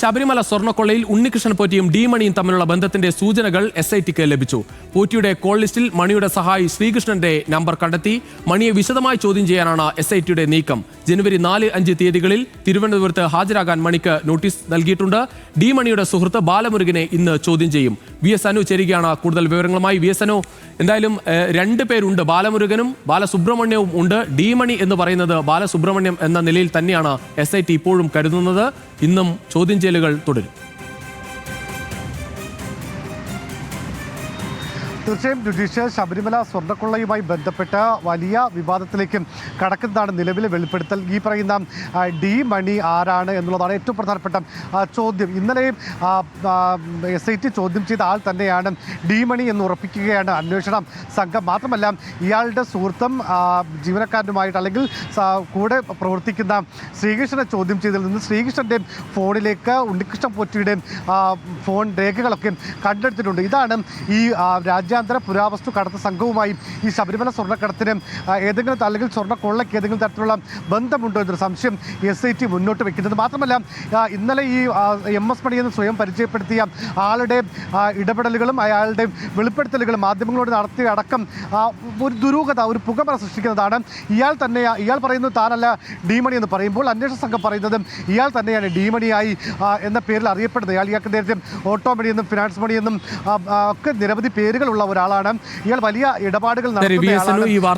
ശബരിമല സ്വർണക്കൊള്ളയിൽ ഉണ്ണികൃഷ്ണൻ പോറ്റിയും ഡി മണിയും തമ്മിലുള്ള ബന്ധത്തിന്റെ സൂചനകൾ എസ് ഐ ടിക്ക് ലഭിച്ചു. പോറ്റിയുടെ കോൾ ലിസ്റ്റിൽ മണിയുടെ സഹായി ശ്രീകൃഷ്ണന്റെ നമ്പർ കണ്ടെത്തി. മണിയെ വിശദമായി ചോദ്യം ചെയ്യാനാണ് എസ് ഐ ടിയുടെ നീക്കം. ജനുവരി നാല് അഞ്ച് തീയതികളിൽ തിരുവനന്തപുരത്ത് ഹാജരാകാൻ മണിക്ക് നോട്ടീസ് നൽകിയിട്ടുണ്ട്. ഡി മണിയുടെ സുഹൃത്ത് ബാലമുരുകനെ ഇന്ന് ചോദ്യം ചെയ്യും. വി എസ് അനു ചേരുകയാണ് കൂടുതൽ വിവരങ്ങളുമായി. വി എസ് അനു എന്തായാലും രണ്ട് പേരുണ്ട്. ബാലമുരുകനും ബാലസുബ്രഹ്മണ്യവും ഉണ്ട്. ഡി മണി എന്ന് പറയുന്നത് ബാലസുബ്രഹ്മണ്യം എന്ന നിലയിൽ തന്നെയാണ് എസ് ഐ ടി ഇപ്പോഴും കരുതുന്നത്. ഇന്നും ചോദ്യം ചെയ്യലുകൾ തുടരും തീർച്ചയായും ജുഡീഷ്യൽ ശബരിമല സ്വർണക്കൊള്ളയുമായി ബന്ധപ്പെട്ട് വലിയ വിവാദത്തിലേക്കും കടക്കുന്നതാണ് നിലവിലെ വെളിപ്പെടുത്തൽ? ഈ പറയുന്ന ഡി മണി ആരാണ് എന്നുള്ളതാണ് ഏറ്റവും പ്രധാനപ്പെട്ട ചോദ്യം. ഇന്നലെയും എസ് ഐ ടി ചോദ്യം ചെയ്ത ആൾ തന്നെയാണ് ഡി മണി എന്ന് ഉറപ്പിക്കുകയാണ് അന്വേഷണം സംഘം. മാത്രമല്ല ഇയാളുടെ സുഹൃത്തും ജീവനക്കാരനുമായിട്ട് അല്ലെങ്കിൽ കൂടെ പ്രവർത്തിക്കുന്ന ശ്രീകൃഷ്ണനെ ചോദ്യം ചെയ്തതിൽ നിന്ന് ശ്രീകൃഷ്ണന്റെ ഫോണിലേക്ക് ഉണ്ണികൃഷ്ണൻ പോറ്റിയുടെയും ഫോൺ രേഖകളൊക്കെ കണ്ടെടുത്തിട്ടുണ്ട്. ഇതാണ് ഈ ആ, രാജ്യാന്തര പുരാവസ്തു കടത്ത് സംഘവുമായി ഈ ശബരിമല സ്വർണക്കടത്തിന് ഏതെങ്കിലും അല്ലെങ്കിൽ സ്വർണക്കൊള്ളയ്ക്ക് ഏതെങ്കിലും തരത്തിലുള്ള ബന്ധമുണ്ടോ എന്നൊരു സംശയം എസ് ഐ ടി മുന്നോട്ട് വെക്കുന്നത് മാത്രമല്ല ഇന്നലെ ഈ എം എസ് മണിയെന്ന് സ്വയം പരിചയപ്പെടുത്തിയ ആളുടെ ഇടപെടലുകളും അയാളുടെ വെളിപ്പെടുത്തലുകളും മാധ്യമങ്ങളോട് നടത്തിയ അടക്കം ഒരു ദുരൂഹത ഒരു പുകമറ സൃഷ്ടിക്കുന്നതാണ്. ഇയാൾ തന്നെ ഇയാൾ പറയുന്നത് താനല്ല ഡീമണി എന്ന് പറയുമ്പോൾ അന്വേഷണ സംഘം പറയുന്നത് ഇയാൾ തന്നെയാണ് ഡീമണിയായി എന്ന പേരിൽ അറിയപ്പെടുന്നത്. ഇയാൾ ഇയാൾക്ക് നേരത്തെ ഓട്ടോ മണിയെന്നും ഫിനാൻസ് മണിയെന്നും ഒക്കെ നിരവധി പേരുകളുള്ള ഒരാളാണ്. ഇയാൾ വലിയ ഇടപാടുകൾ നടത്തുന്ന